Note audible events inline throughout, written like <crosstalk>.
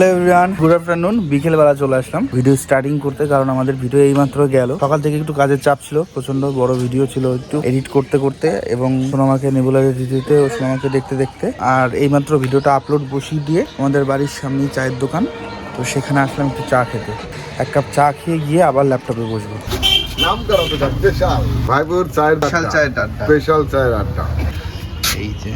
Hello everyone good afternoon বিকেলবেলা চলে আসলাম। Video starting করতে কারণ আমাদের ভিডিও এইমাত্র গেল। সকাল থেকে একটু কাজের চাপ ছিল। প্রচণ্ড বড় ভিডিও ছিল একটু এডিট করতে করতে এবং সোনামাকে নেবুলার দিতে ও সোনামাকে দেখতে দেখতে। আর এইমাত্র ভিডিওটা আপলোড বসিয়ে দিয়ে আমাদের বাড়ির সামনে চায়ের দোকান। তো সেখানে আসলাম একটু চা খেতে। এক কাপ চা খেয়ে গিয়ে আবার ল্যাপটপে বসবো। নাম করো তো স্পেশাল ভাইবোর চায়ের বিশাল চায়ের আড্ডা। স্পেশাল চায়ের আড্ডা। এই যে।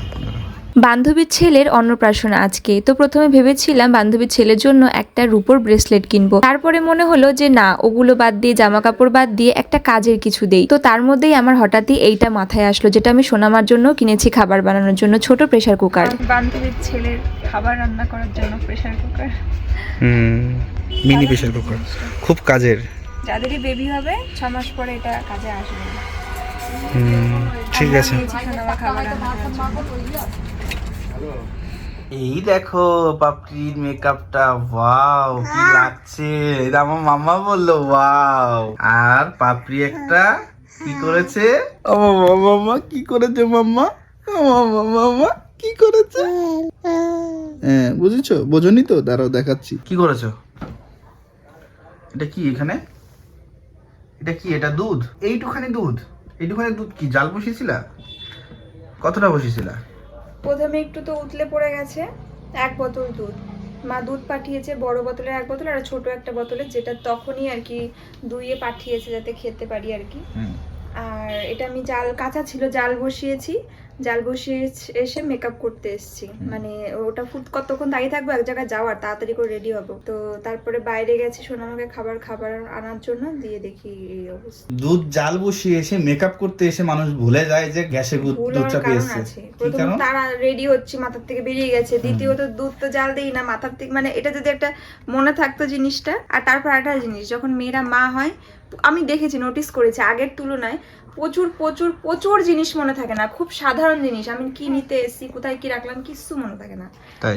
বান্ধবীর ছেলের অন্নপ্রাশন আজকে। তো প্রথমে ভেবেছিলাম বান্ধবীর ছেলের জন্য একটা রূপোর ব্রেসলেট কিনবো। তারপরে মনে হলো যে না ওগুলো বাদ দিয়ে জামা কাপড় বাদ দিয়ে একটা কাজের কিছু দেই। তো তার মধ্যেই আমার হঠাৎই এইটা মাথায় আসলো যেটা আমি সোনামার জন্য কিনেছি খাবার বানানোর জন্য ছোট প্রেশার কুকার। বান্ধবীর ছেলের খাবার রান্না করার জন্য প্রেসার কুকার। হুম মিনি প্রেশার কুকার। খুব কাজের। যাদেরই বেবি হবে ছ মাস পরে এটা কাজে আসবে। হুম। ঠিক আছে। এই দেখো পাপড়ির মেকআপটা ওয়াও কি লাগছে। এটা আমার মামা বলল ওয়াও আর পাপড়ি একটা কি করেছে? ও মামা কি করেছে মাম্মা? ও মামা মামা কি করেছে? হ্যাঁ বুঝেছ? বোঝনি তো দাঁড়াও দেখাচ্ছি। কি করেছ? এটা কি এখানে? এটা কি? এটা দুধ? এইটুখানি দুধ? দুধ কি জাল বসিয়েছিলা? কতটা বসিয়েছিলা? প্রথমে একটু তো উতলে পড়ে গেছে এক বোতল দুধ। মা দুধ পাঠিয়েছে বড় বোতলে এক বোতল আর ছোট একটা বোতলে যেটা তখনই আর কি দুইয়ে পাঠিয়েছে যাতে খেতে পারি আর কি। হুম। আর এটা আমি জাল কাঁচা ছিল জাল বসিয়েছি। জাল বসিয়ে এসে মেকআপ করতে এসেছি। মানে ওটা ফুট কতক্ষণ দাঁড়িয়ে থাকব এক জায়গায় যাওয়ার তাড়াতাড়ি করে রেডি হব। তো তারপরে বাইরে গেছি সোনামাকে খাবার খাবার আনার জন্য দিয়ে দেখি এই অবস্থা। দুধ জাল বসিয়ে এসে মেকআপ করতে এসে মানুষ ভুলে যায় যে গ্যাসে দুধ চাপিয়ে প্রথম তারা রেডি হচ্ছে মাথার থেকে বেরিয়ে গেছে। দ্বিতীয়ত দুধ তো জাল দেই না মাথার থেকে মানে এটা যদি একটা মনে থাকতো জিনিসটা। আর তারপর একটা জিনিস যখন মেয়েরা মা হয় আমি দেখেছি নোটিস করেছি আগের তুলনায় প্রচুর প্রচুর প্রচুর জিনিস মনে থাকে না খুব সাধারণ জিনিস। আমি কি নিতে এসেছি কোথায় কি রাখলাম কিচ্ছু মনে থাকে না।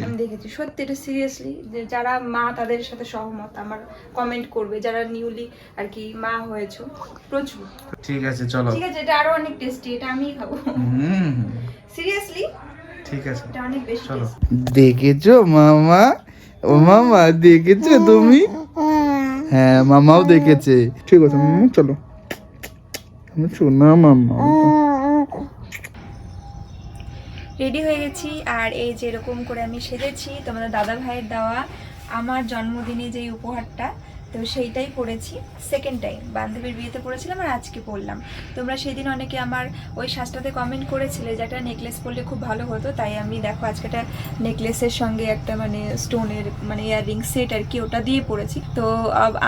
আমি দেখেছি সত্যি এটা সিরিয়াসলি যে যারা মা তাদের সাথে সহমত আমার কমেন্ট করবে যারা নিউলি আর কি মা হয়েছো প্রচুর। ঠিক আছে চলো। ঠিক আছে এটা আরও অনেক টেস্টি এটা আমিই খাব। হুম। সিরিয়াসলি ঠিক আছে। এটা অনেক বেশি চলো। দেখেছ মামা? ও মামা দেখেছ তুমি? হ্যাঁ মামাও দেখেছে। ঠিক আছে মামা চলো। আমার শোনা মামা রেডি হয়ে গেছি আর এই যে এরকম করে আমি সেজেছি তোমাদের দাদা ভাইয়ের দেওয়া আমার জন্মদিনে যে উপহারটা তো সেইটাই পরেছি সেকেন্ড টাইম বান্ধবীর বিয়েতে পরেছিলাম আর আজকে পরলাম তোমরা সেদিন অনেকে আমার ওই সাজটাতে কমেন্ট করেছিলে যে একটা নেকলেস পরলে খুব ভালো হতো তাই আমি দেখো আজকে একটা নেকলেসের সঙ্গে একটা মানে স্টোনের মানে ইয়াররিং সেট আর কি ওটা দিয়ে পরেছি তো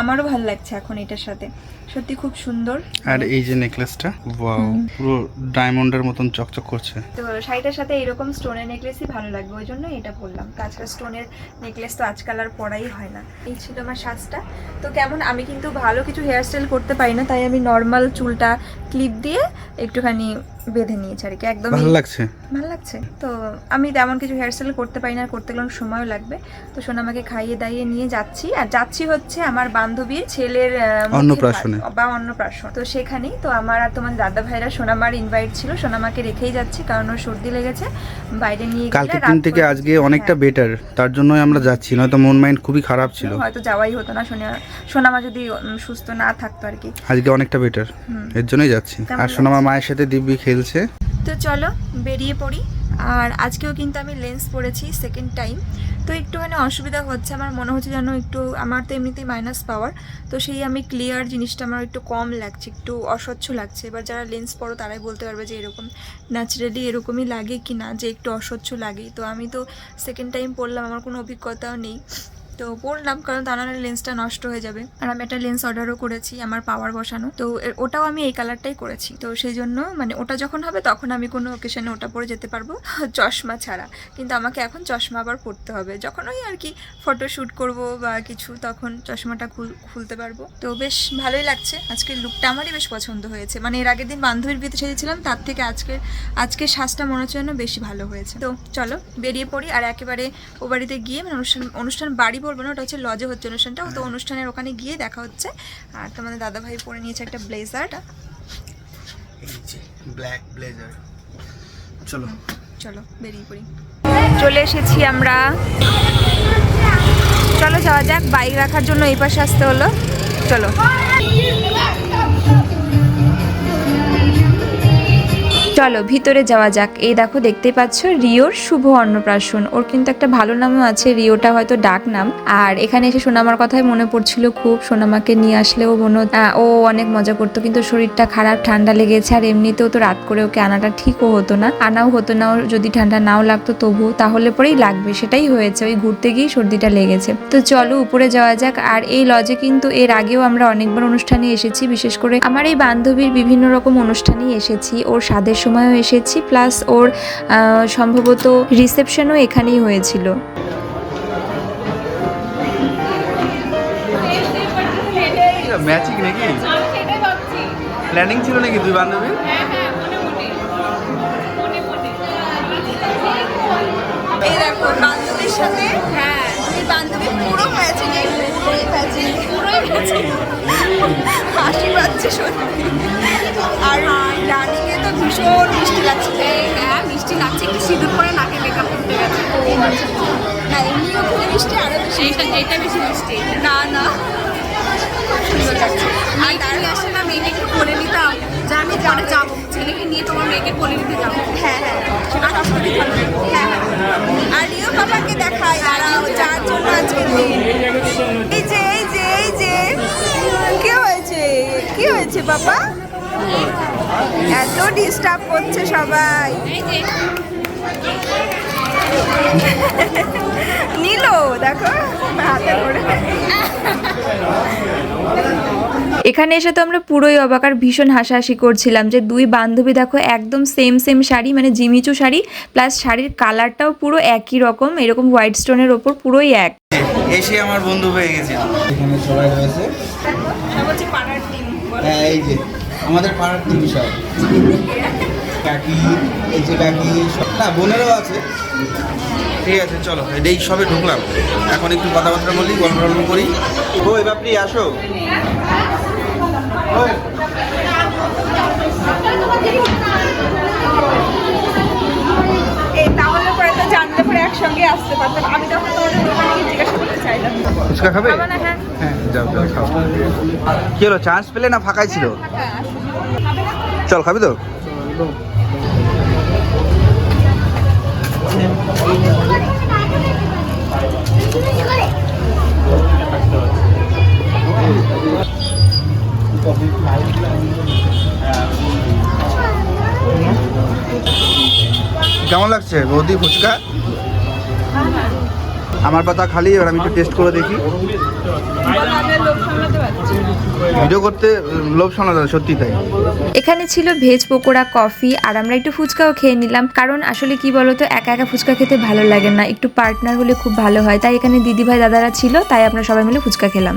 আমারও ভালো লাগছে এখন এটার সাথে। সত্যি খুব সুন্দর। আর এই যে নেকলেসটা ওয়াও পুরো ডায়মন্ডের মতন চকচক করছে। তো শাড়িটার সাথে এরকম স্টোনের নেকলেসই ভালো লাগবে ওই জন্য এটা পরলাম। তাছাড়া স্টোনের নেকলেস তো আজকাল আর পরাই হয় না। এই ছিল আমার সাজটা তো কেমন, আমি কিন্তু ভালো কিছু হেয়ারস্টাইল করতে পারি না, তাই আমি নর্মাল চুলটা ক্লিপ দিয়ে একটুখানি বেঁধে নিয়েছে আর কি একদম ভালো লাগছে? ভালো লাগছে। তো আমি তেমন কিছু হেয়ারস্টাইল করতে পারি না করতে গেলে সময়ও লাগবে। তো সোনামাকে খাইয়ে দাইয়ে নিয়ে যাচ্ছি। আর যাচ্ছি হচ্ছে আমার বান্ধবীর ছেলের অন্নপ্রাশনে। বা অন্নপ্রাশন। তো সেখানেই তো আমার আর তোমার দাদা ভাইরা সোনামার ইনভাইট ছিল। সোনামাকে রেখেই যাচ্ছি কারণ ওর সর্দি লেগেছে। বাইরে নিয়ে গেলে কালকের দিন থেকে আজকে অনেকটা হ্যাঁ, বেটার তার জন্যই আমরা যাচ্ছি নয়তো মন মাইন্ড খুবই খারাপ ছিল। হয়তো যাওয়াই হতো না সোনা সোনামা যদি সুস্থ না থাকতো আর কি। আজকে অনেকটা বেটার। এর জন্যই যাচ্ছি। আর সোনামা মায়ের সাথে দিব্যি খেলছে। তো চলো, বেরিয়ে পড়ি। আর আজকেও কিন্তু আমি লেন্স পরেছি সেকেন্ড টাইম তো একটুখানি অসুবিধা হচ্ছে, আমার মনে হচ্ছে যেন একটু, আমার তো এমনিতেই মাইনাস পাওয়ার তো সেই আমি ক্লিয়ার জিনিসটা আমার একটু কম লাগছে, একটু অস্বচ্ছ লাগছে। এবার যারা লেন্স পরো তারাই বলতে পারবে যে এরকম ন্যাচারালি এরকমই লাগে কি না যে একটু অস্বচ্ছ লাগে তো আমি তো সেকেন্ড টাইম পরলাম, আমার কোনো অভিজ্ঞতাও নেই। তো পরলাম কারণ তা নাহলে লেন্সটা নষ্ট হয়ে যাবে। আর আমি একটা লেন্স অর্ডারও করেছি, আমার পাওয়ার বসানো। তো ওটাও আমি এই কালারটাই করেছি। তো সেই জন্য মানে ওটা যখন হবে, তখন আমি কোনো ওকেশনে ওটা পরে যেতে পারব <laughs> চশমা ছাড়া। কিন্তু আমাকে এখন চশমা আবার পরতে হবে। যখন ওই আর কি ফটো শ্যুট করব বা কিছু, তখন চশমাটা খুল খুলতে পারব। তো বেশ ভালোই লাগছে। আজকের লুকটা আমারই বেশ পছন্দ হয়েছে। মানে এর আগের দিন বান্ধবীর বিয়েতে সেজেছিলাম, তার থেকে আজকের আজকের সাজটা মনে হচ্ছে বেশি ভালো হয়েছে। তো চলো, বেরিয়ে পড়ি। আর একেবারে ও বাড়িতে গিয়ে মানে অনুষ্ঠান অনুষ্ঠান বাড়ি বলব না ওটা হচ্ছে লজে হচ্ছে অনুষ্ঠানটা। তো অনুষ্ঠানের ওখানে গিয়ে দেখা হচ্ছে। আর তোমাদের দাদা ভাই পরে নিয়েছে একটা ব্লেজার। এই যে ব্ল্যাক ব্লেজার। চলো। চলো বেরিয়ে পড়ি। চলে এসেছি আমরা। চলো যাওয়া যাক বাইক রাখার জন্য এই পাশে আসতে হলো। চলো। চলো, ভিতরে যাওয়া যাক। এই দেখো দেখতে পাচ্ছ, রিওর শুভ অন্নপ্রাশন। ওর কিন্তু একটা ভালো নামও আছে, রিওটা হয়তো ডাক নাম। আর এখানে এসে সোনামার কথাই মনে পড়ছিল খুব। সোনামাকে নিয়ে আসলেও মনে ও অনেক মজা করতো, কিন্তু শরীরটা খারাপ, ঠান্ডা লেগেছে। আর এমনিতেও তো রাত করে ওকে আনাটা ঠিকও হতো না। আনাও হতো না ওর যদি ঠান্ডা নাও লাগতো তবুও তাহলে পরেই লাগবে, সেটাই হয়েছে। ওই ঘুরতে গিয়েই সর্দিটা লেগেছে। তো চলো, উপরে যাওয়া যাক। আর এই লজে কিন্তু এর আগেও আমরা অনেকবার অনুষ্ঠানে এসেছি। বিশেষ করে আমার এই বান্ধবীর বিভিন্ন রকম অনুষ্ঠানেই এসেছি। ওর স্বাদের সময়ও এসেছি প্লাস ওর সম্ভবত রিসেপশনও এখানেই হয়েছিল। ম্যাচিং নাকি? প্ল্যানিং ছিল নাকি দুই বান্ধবী এই দেখো বান্ধবীর সাথে হ্যাঁ বান্ধবী পুরো ম্যাচিং পুরোই ম্যাচিং পুরোই ম্যাচিং। হাসি পাচ্ছে সত্যি। আর ভীষণ মিষ্টি লাগছে। হ্যাঁ মিষ্টি লাগছে একটু সিঁদুর পরে নাকে মেকআপ করতে গেছে। না এমনিও খুব মিষ্টি আরও বেশি এটা বেশি মিষ্টি। না না। খুব সুন্দর লাগছে। আর তার আসলে মেয়েকে একটু করে নিতাম যে আমি পরে যাব। ছেলেকে নিয়ে তোমার মেয়েকে কোলে নিতে যাব। হ্যাঁ হ্যাঁ। হ্যাঁ হ্যাঁ। আর রিও বাবাকে দেখাই দাঁড়াও যার জন্য আজকে এই যে এই যে এই যে। কি হয়েছে? কি হয়েছে বাবা এত ডিস্টার্ব করছে সবাই। নিল দেখো হাতে করে এখানে এসে তো আমরা পুরোই অবাক আর ভীষণ হাসাহাসি করছিলাম যে দুই বান্ধবী দেখো একদম সেম সেম শাড়ি মানে জিমিচু শাড়ি প্লাস শাড়ির কালারটাও পুরো একই রকম এরকম হোয়াইট স্টোনের ওপর পুরোই এক। এসে আমার বন্ধু হয়ে গেছে এখানে সবাই রয়েছে। হচ্ছে পাড়ার টিম হ্যাঁ এই যে। আমাদের পাড়ার টিম সব কাকি এই যে কাকি সব- না বোনেরও আছে। ঠিক আছে চলো এই সবে ঢুকলাম। এখন একটু কথাবার্তা বলি গল্প টল্প করি। ও এ বাপরি আসো। ওই, জানলে পরে একসঙ্গে আসতে পারতাম। আমি তখন তোমাদের দোকানে গিয়ে জিজ্ঞাসা করতে চাইলাম। ফুচকা খাবে? হ্যাঁ। হ্যাঁ যাও যাও খাও। কি হলো চান্স পেলে না ফাঁকাই ছিল? চল খাবি তো? কেমন লাগছে? বৌদি ফুচকা? আমার পাতা খালি এবার আমি একটু টেস্ট করে দেখি। ভিডিও করতে লোভ শোনা হয়, সত্যি তাই। এখানে ছিল ভেজ পকোড়া কফি আর আমরা একটু ফুচকাও খেয়ে নিলাম। কারণ আসলে কি বলতো একা একা ফুচকা খেতে ভালো লাগে না। একটু পার্টনার হলে খুব ভালো হয়। তাই এখানে দিদি ভাই দাদারা ছিল তাই আমরা সবাই মিলে ফুচকা খেলাম।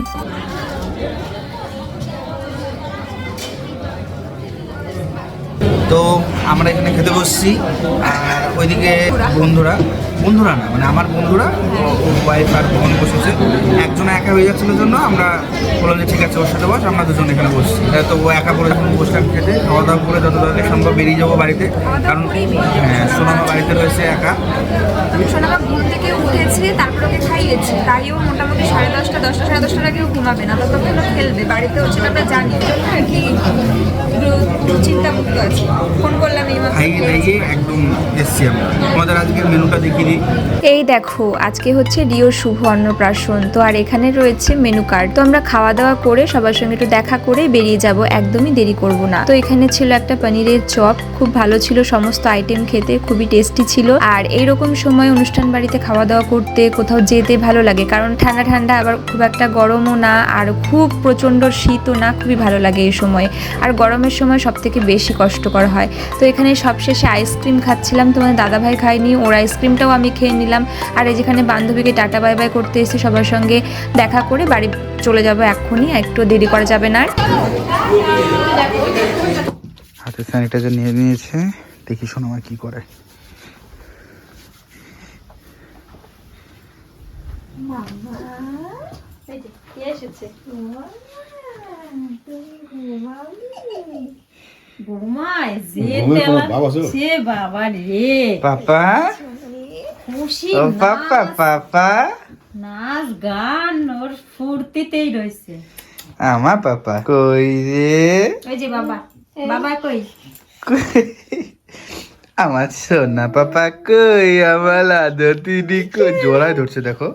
তো আমরা এখানে খেতে বসছি। আর ওইদিকে বন্ধুরা বন্ধুরা না মানে আমার বন্ধুরা ওয়াইফ আর বোন বসেছে। একজন একা হয়ে যাচ্ছিল জন্য আমরা বললাম যে ঠিক আছে ওর সাথে বস আমরা দুজন এখানে বসছি। তো ও একা করে যখন বসলাম খেতে। খাওয়া দাওয়া করে যত তাড়াতাড়ি সম্ভব বেরিয়ে যাব বাড়িতে। কারণ হ্যাঁ সোনামা বাড়িতে রয়েছে একা। সোনামা ঘুম থেকে উঠেছে তারপর ওকে খাইয়েছি। তাই ও মোটামুটি সাড়ে দশটা দশটা সাড়ে দশটার আগেও ঘুমাবে না ততক্ষণ খেলবে বাড়িতে হচ্ছে আমরা জানি। আর কি একটু চিন্তামুক্ত আছে ফোন করলাম এই মাত্র একদম এসছি আমাদের আজকের মেনুটা দেখিয়ে দিই। এই দেখো, আজকে হচ্ছে রিও শুভ অন্নপ্রাশন। তো আর এখানে রয়েছে মেনু কার্ড। তো আমরা খাওয়া দাওয়া করে সবার সঙ্গে একটু দেখা করে বেরিয়ে যাব। একদমই দেরি করব না। তো এখানে ছিল একটা পনিরের চপ। খুব ভালো ছিল, সমস্ত আইটেম খেতে খুবই টেস্টি ছিল। আর এইরকম সময় অনুষ্ঠান বাড়িতে খাওয়া দাওয়া করতে কোথাও যেতে ভালো লাগে। কারণ ঠান্ডা ঠান্ডা, আবার খুব একটা গরমও না। আর খুব প্রচণ্ড শীতও না, খুবই ভালো লাগে এই সময়। আর গরমের সময় সব থেকে বেশি কষ্টকর হয়। তো এখানে সবশেষে আইসক্রিম খাচ্ছিলাম তোমাদের দাদাভাই খায়নি ওর আইসক্রিমটাও আমি খেয়ে নিলাম। আর এই যেখানে বান্ধবীকে টাটা বাই বাই করতে এসে সবার সঙ্গে দেখা করে বাড়ি চলে যাব এক্ষুনি একটু দেরি করা যাবে না আর। হাতে স্যানিটাইজার নিয়ে নিয়েছে দেখি শোনো আমার কি করে। বৌমায় পাপা পাপা পাপা নাচ গান ওর ফুর্তিতেই রয়েছে। আমার পাপা কই রে ওই যে বাবা বাবা কই? আমার সোনা পাপা কই আমার দিদি কই জোড়ায় ধরছে দেখো।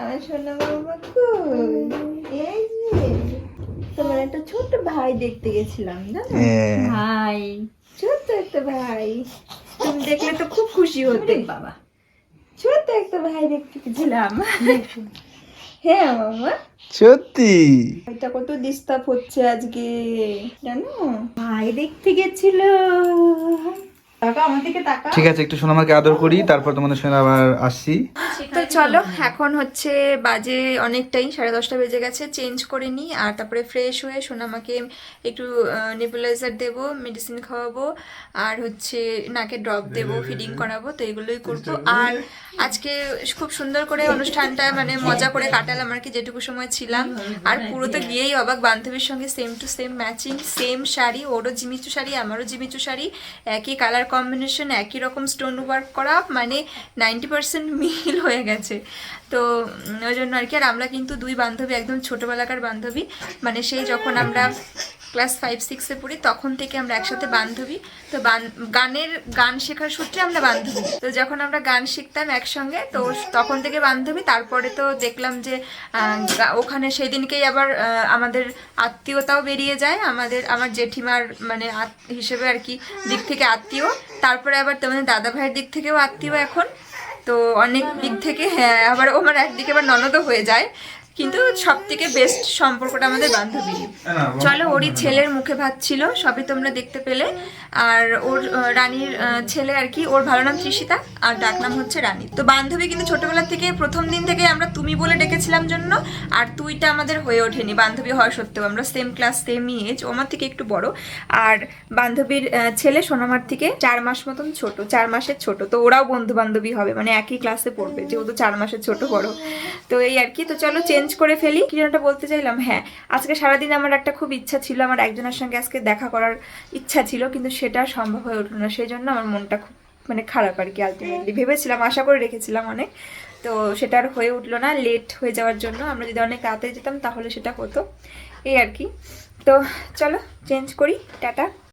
আমার সোনা বাবা কই? তোমার একটা ছোট ভাই দেখতে গেছিলাম না হ্যাঁ। ভাই। ছোট একটা ভাই। তুমি দেখলে তো খুব খুশি হতে। বাবা। ছোট্ট একটা ভাই দেখতে গেছিলাম। হ্যাঁ মামা। সত্যি? এটা কত ডিস্টার্ব হচ্ছে আজকে জানো? ভাই দেখতে গেছিল। টাকা আমার দিকে টাকা ঠিক আছে একটু সোনামাকে আদর করি তারপর তোমাদের সঙ্গে আবার আসছি। তো চলো এখন হচ্ছে বাজে অনেকটাই সাড়ে দশটা বেজে গেছে চেঞ্জ করে নিই আর তারপরে ফ্রেশ হয়ে সোনামাকে একটু নেবুলাইজার দেব মেডিসিন খাওয়াবো আর হচ্ছে নাকে ড্রপ দেব ফিডিং করাবো তো এগুলোই করব। আর আজকে খুব সুন্দর করে অনুষ্ঠানটা মানে মজা করে কাটালাম আর কি, যেটুকু সময় ছিলাম। আর পুরো তো গিয়েই অবাক, বান্ধবীর সঙ্গে same to same matching same sari, ওরও জিমিচু শাড়ি, আমারও জিমিচু শাড়ি, একই কালার কম্বিনেশন একই রকম স্টোন ওয়ার্ক করা মানে নাইনটি পার্সেন্ট মিল হয়ে গেছে। তো ওই জন্য আর কি, আর আমরা কিন্তু দুই বান্ধবী, একদম ছোটোবেলাকার বান্ধবী মানে সেই যখন আমরা ক্লাস ফাইভ, সিক্সে পড়ি, তখন থেকে আমরা একসাথে বান্ধবী। তো গানের, গান শেখার সূত্রে আমরা বান্ধবী। তো যখন আমরা গান শিখতাম একসঙ্গে, তো তখন থেকে বান্ধবী। তারপরে তো দেখলাম যে ওখানে সেই দিনকেই আবার আমাদের আত্মীয়তাও বেরিয়ে যায়। আমাদের, আমার জেঠিমার মানে হিসেবে আর কি, দিক থেকে আত্মীয়। তারপরে আবার তোমাদের দাদা ভাইয়ের দিক থেকেও আত্মীয় এখন। তো অনেক দিক থেকে হ্যাঁ আবার ও আমার একদিকে আবার ননদও হয়ে যায়। কিন্তু সব থেকে বেস্ট সম্পর্কটা আমাদের বান্ধবী। চলো ওরই ছেলের মুখে ভাত ছিল সবই তোমরা দেখতে পেলে। আর ওর রানীর ছেলে আর কি ওর ভালো নাম তৃষিতা আর ডাক নাম হচ্ছে রানী। তো বান্ধবী কিন্তু ছোটবেলা থেকে প্রথম দিন থেকে আমরা তুমি বলে ডেকেছিলাম জন্য আর তুইটা আমাদের হয়ে ওঠেনি। বান্ধবী হওয়া সত্ত্বেও আমরা সেম ক্লাস সেম এজ ও আমার থেকে একটু বড়। আর বান্ধবীর ছেলে সোনামার থেকে চার মাস মতন ছোট চার মাসের ছোট। তো ওরাও বন্ধু বান্ধবী হবে মানে একই ক্লাসে পড়বে যেহেতু চার মাসের ছোট বড়। তো এই আর কি তো চলো চেঞ্জ করে ফেলি। কি একটা বলতে চাইলাম হ্যাঁ আজকে সারাদিন আমার একটা খুব ইচ্ছা ছিল, আমার একজনের সঙ্গে আজকে দেখা করার ইচ্ছা ছিল, কিন্তু সেটা সম্ভব হয়ে উঠল না সেই জন্য আমার মনটা খুব মানে খারাপ আর কি আলটিমেটলি ভেবেছিলাম, আশা করে রেখেছিলাম অনেক, তো সেটা আর হয়ে উঠল না লেট হয়ে যাওয়ার জন্য আমরা যদি অনেক রাতে যেতাম তাহলে সেটা হতো, এই আর কি। তো চলো চেঞ্জ করি, টাটা।